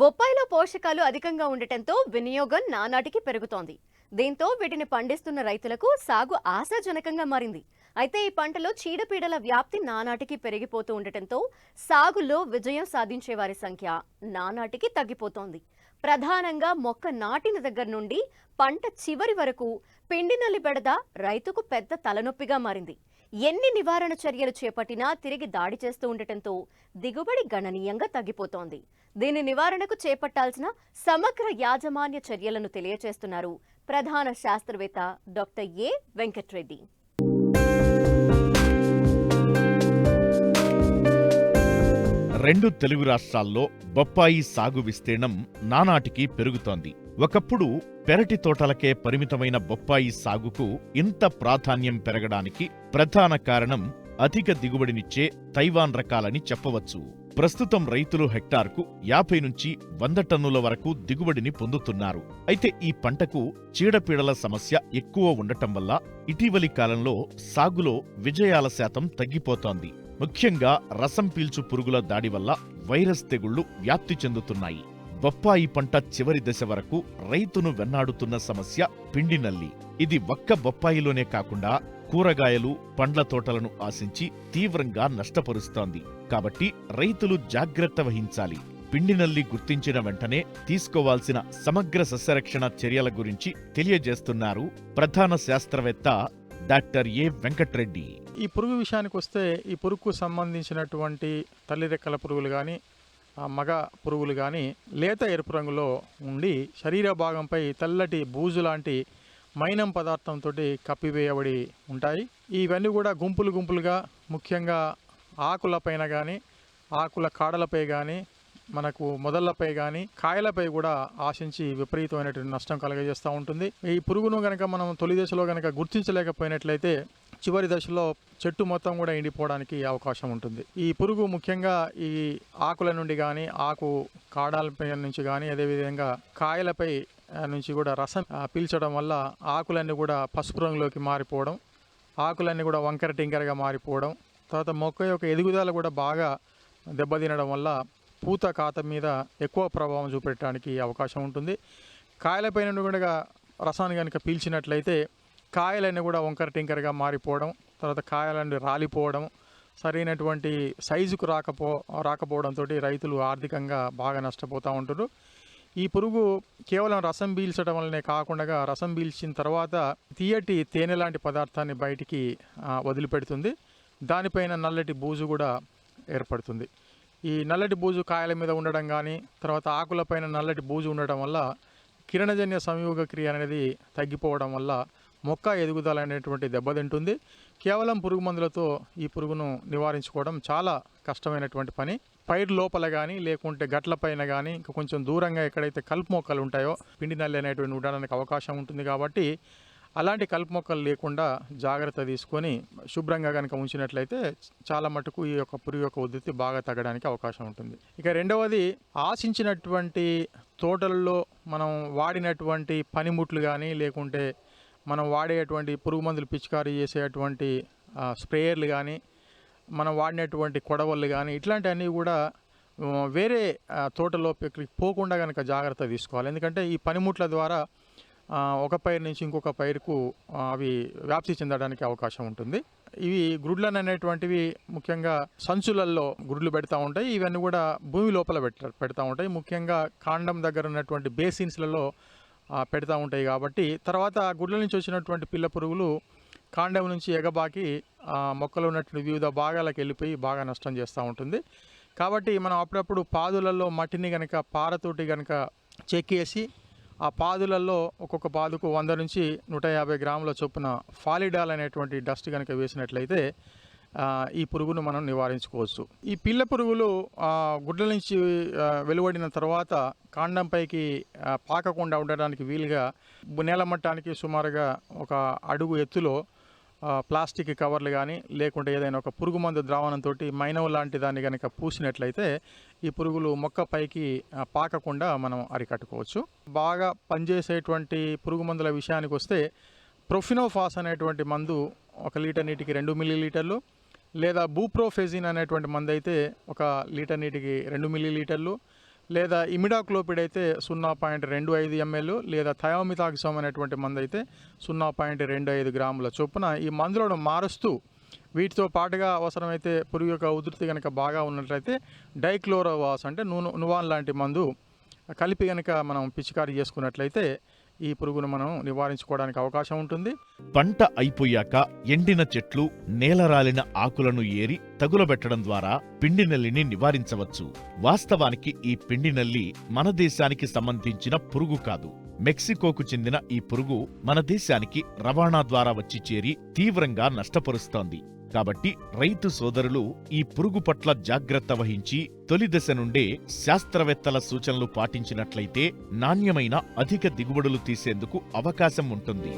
బొప్పాయిలో పోషకాలు అధికంగా ఉండటంతో వినియోగం నానాటికి పెరుగుతోంది. దీంతో వీటిని పండిస్తున్న రైతులకు సాగు ఆశాజనకంగా మారింది. అయితే ఈ పంటలో చీడపీడల వ్యాప్తి నానాటికి పెరిగిపోతూ ఉండటంతో సాగులో విజయం సాధించే వారి సంఖ్య నానాటికి తగ్గిపోతోంది. ప్రధానంగా మొక్క నాటిన దగ్గర నుండి పంట చివరి వరకు పిండి నల్లి బెడద రైతుకు పెద్ద తలనొప్పిగా మారింది. ఎన్ని నివారణ చర్యలు చేపట్టినా తిరిగి దాడి చేస్తూ ఉండటంతో దిగుబడి గణనీయంగా తగ్గిపోతోంది. దీని నివారణకు చేపట్టాల్సిన సమగ్ర యాజమాన్య చర్యలను తెలియజేస్తున్నారు ప్రధాన శాస్త్రవేత్త డాక్టర్ ఏ వెంకట్రెడ్డి. రెండు తెలుగు రాష్ట్రాల్లో బొప్పాయి సాగు విస్తీర్ణం నానాటికి పెరుగుతోంది. ఒకప్పుడు పెరటి తోటలకే పరిమితమైన బొప్పాయి సాగుకు ఇంత ప్రాధాన్యం పెరగడానికి ప్రధాన కారణం అధిక దిగుబడినిచ్చే తైవాన్ రకాలని చెప్పవచ్చు. ప్రస్తుతం రైతులు హెక్టార్కు యాభై నుంచి వంద టన్నుల వరకు దిగుబడిని పొందుతున్నారు. అయితే ఈ పంటకు చీడపీడల సమస్య ఎక్కువ ఉండటం వల్ల ఇటీవలి కాలంలో సాగులో విజయాల శాతం తగ్గిపోతోంది. ముఖ్యంగా రసం పీల్చు పురుగుల దాడి వల్ల వైరస్ తెగుళ్ళు వ్యాప్తి చెందుతున్నాయి. బొప్పాయి పంట చివరి దశ వరకు రైతును వెన్నాడుతున్న సమస్య పిండినల్లి. ఇది ఒక్క బొప్పాయిలోనే కాకుండా కూరగాయలు పండ్ల తోటలను ఆశించి తీవ్రంగా నష్టపరుస్తోంది. కాబట్టి రైతులు జాగ్రత్త వహించాలి. పిండినల్లి గుర్తించిన వెంటనే తీసుకోవాల్సిన సమగ్ర సస్యరక్షణ చర్యల గురించి తెలియజేస్తున్నారు ప్రధాన శాస్త్రవేత్త డాక్టర్ ఏ వెంకట్రెడ్డి. ఈ పురుగు విషయానికి వస్తే ఈ పురుగుకు సంబంధించినటువంటి తల్లి రెక్కల పురుగులు కానీ మగ పురుగులు కానీ లేత ఎరుపు రంగులో ఉండి శరీర భాగంపై తెల్లటి బూజు లాంటి మైనం పదార్థంతో కప్పివేయబడి ఉంటాయి. ఇవన్నీ కూడా గుంపులు గుంపులుగా ముఖ్యంగా ఆకులపైన కానీ ఆకుల కాడలపై కానీ మనకు మొదళ్ళపై కానీ కాయలపై కూడా ఆశించి విపరీతమైనటువంటి నష్టం కలగజేస్తూ ఉంటుంది. ఈ పురుగును కనుక మనం తొలి దశలో కనుక గుర్తించలేకపోయినట్లయితే చివరి దశలో చెట్టు మొత్తం కూడా ఎండిపోవడానికి అవకాశం ఉంటుంది. ఈ పురుగు ముఖ్యంగా ఈ ఆకుల నుండి కానీ ఆకు కాడాలపై నుంచి కానీ అదేవిధంగా కాయలపై నుంచి కూడా రసం పీల్చడం వల్ల ఆకులన్నీ కూడా పసుపు రంగులోకి మారిపోవడం ఆకులన్నీ కూడా వంకర టింకరగా మారిపోవడం తర్వాత మొక్క యొక్క ఎదుగుదల కూడా బాగా దెబ్బతినడం వల్ల పూత కాత మీద ఎక్కువ ప్రభావం చూపెట్టడానికి అవకాశం ఉంటుంది. కాయలపై నుండి కూడా రసాన్ని కనుక పీల్చినట్లయితే కాయలన్నీ కూడా వంకర టింకరగా మారిపోవడం తర్వాత కాయలన్నీ రాలిపోవడం సరైనటువంటి సైజుకు రాకపో రాకపోవడంతో రైతులు ఆర్థికంగా బాగా నష్టపోతూ ఉంటారు ఈ పురుగు కేవలం రసం పీల్చడం వల్లనే కాకుండా రసం పీల్చిన తర్వాత తీయటి తేనె లాంటి పదార్థాన్ని బయటికి వదిలిపెడుతుంది. దానిపైన నల్లటి బూజు కూడా ఏర్పడుతుంది. ఈ నల్లటి బూజు కాయల మీద ఉండడం కానీ తర్వాత ఆకులపైన నల్లటి బూజు ఉండడం వల్ల కిరణజన్య సంయోగ క్రియ అనేది తగ్గిపోవడం వల్ల మొక్క ఎదుగుదల అనేటువంటి దెబ్బతింటుంది కేవలం పురుగు మందులతో ఈ పురుగును నివారించుకోవడం చాలా కష్టమైనటువంటి పని. పైరు లోపల కానీ లేకుంటే గట్ల పైన కానీ ఇంకా కొంచెం దూరంగా ఎక్కడైతే కలుపు మొక్కలు ఉంటాయో పిండి నల్లి అనేటువంటి ఉండడానికి అవకాశం ఉంటుంది కాబట్టి అలాంటి కలుపు మొక్కలు లేకుండా జాగ్రత్త తీసుకొని శుభ్రంగా కనుక ఉంచినట్లయితే చాలా మటుకు ఈ యొక్క పురుగు యొక్క ఉధృతి బాగా తగ్గడానికి అవకాశం ఉంటుంది. ఇక రెండవది ఆశించినటువంటి తోటల్లో మనం వాడినటువంటి పనిముట్లు కానీ లేకుంటే మనం వాడేటువంటి పురుగు మందులు పిచికారీ చేసేటువంటి స్ప్రేయర్లు కానీ మనం వాడినటువంటి కొడవళ్ళు కానీ ఇట్లాంటివన్నీ కూడా వేరే తోటలో పోకుండా కనుక జాగ్రత్త తీసుకోవాలి. ఎందుకంటే ఈ పనిముట్ల ద్వారా ఒక పైరు నుంచి ఇంకొక పైరుకు అవి వ్యాప్తి చెందడానికి అవకాశం ఉంటుంది. ఇవి గ్రుడ్లను అనేటువంటివి ముఖ్యంగా సంచులల్లో గుడ్లు పెడతా ఉంటాయి. ఇవన్నీ కూడా భూమి లోపల పెట్ట పెడతా ఉంటాయి. ముఖ్యంగా కాండం దగ్గర ఉన్నటువంటి బేసిన్స్లలో పెడతా ఉంటాయి కాబట్టి తర్వాత గుడ్ల నుంచి వచ్చినటువంటి పిల్ల పురుగులు కాండం నుంచి ఎగబాకి మొక్కలు ఉన్నటువంటి వివిధ భాగాలకు వెళ్ళిపోయి బాగా నష్టం చేస్తూ ఉంటుంది. కాబట్టి మనం అప్పుడప్పుడు పాదులలో మట్టిని కనుక పారతోటి కనుక చెక్కేసి ఆ పాదులలో ఒక్కొక్క పాదుకు వంద నుంచి నూట యాభై గ్రాముల చొప్పున ఫాలిడాల్ అనేటువంటి డస్ట్ కనుక వేసినట్లయితే ఈ పురుగును మనం నివారించుకోవచ్చు. ఈ పిల్ల పురుగులు గుడ్ల నుంచి వెలువడిన తర్వాత కాండంపైకి పాకకుండా ఉండడానికి వీలుగా నేలమట్టానికి నేల మట్టానికి సుమారుగా ఒక అడుగు ఎత్తులో ప్లాస్టిక్ కవర్లు కానీ లేకుంటే ఏదైనా ఒక పురుగు మందు ద్రావణంతో మైనవ్ లాంటి దాన్ని కనుక పూసినట్లయితే ఈ పురుగులు మొక్క పైకి పాకకుండా మనం అరికట్టుకోవచ్చు. బాగా పనిచేసేటువంటి పురుగు మందుల విషయానికి వస్తే ప్రొఫినోఫాస్ అనేటువంటి మందు ఒక లీటర్ నీటికి రెండు మిల్లీ లీటర్లు లేదా బూప్రోఫెజిన్ అనేటువంటి మందు అయితే ఒక లీటర్ నీటికి రెండు మిల్లీ లీటర్లు లేదా ఇమిడాక్లోపిడ్ అయితే సున్నా పాయింట్ రెండు ఐదు ఎంఎల్ లేదా థయోమితాక్సమ్ అనేటువంటి మందు అయితే సున్నా పాయింట్ రెండు ఐదు గ్రాముల చొప్పున ఈ మందులను మారుస్తూ వీటితో పాటుగా అవసరమైతే పురుగు యొక్క ఉధృతి కనుక బాగా ఉన్నట్లయితే డైక్లోరోవాస్ అంటే నూనె నువాన్ లాంటి మందు కలిపి కనుక మనం పిచికారీ చేసుకున్నట్లయితే ఈ పురుగును మనం నివారించుకోవడానికి అవకాశం ఉంటుంది. పంట అయిపోయాక ఎండిన చెట్లు నేలరాలిన ఆకులను ఏరి తగులబెట్టడం ద్వారా పిండి నల్లిని నివారించవచ్చు. వాస్తవానికి ఈ పిండి నల్లి మన దేశానికి సంబంధించిన పురుగు కాదు. మెక్సికోకు చెందిన ఈ పురుగు మన దేశానికి రవాణా ద్వారా వచ్చి చేరి తీవ్రంగా నష్టపరుస్తోంది. కాబట్టి రైతు సోదరులు ఈ పురుగు పట్ల జాగ్రత్త వహించి తొలి దశ నుండే శాస్త్రవేత్తల సూచనలు పాటించినట్లయితే నాణ్యమైన అధిక దిగుబడులు తీసేందుకు అవకాశం ఉంటుంది.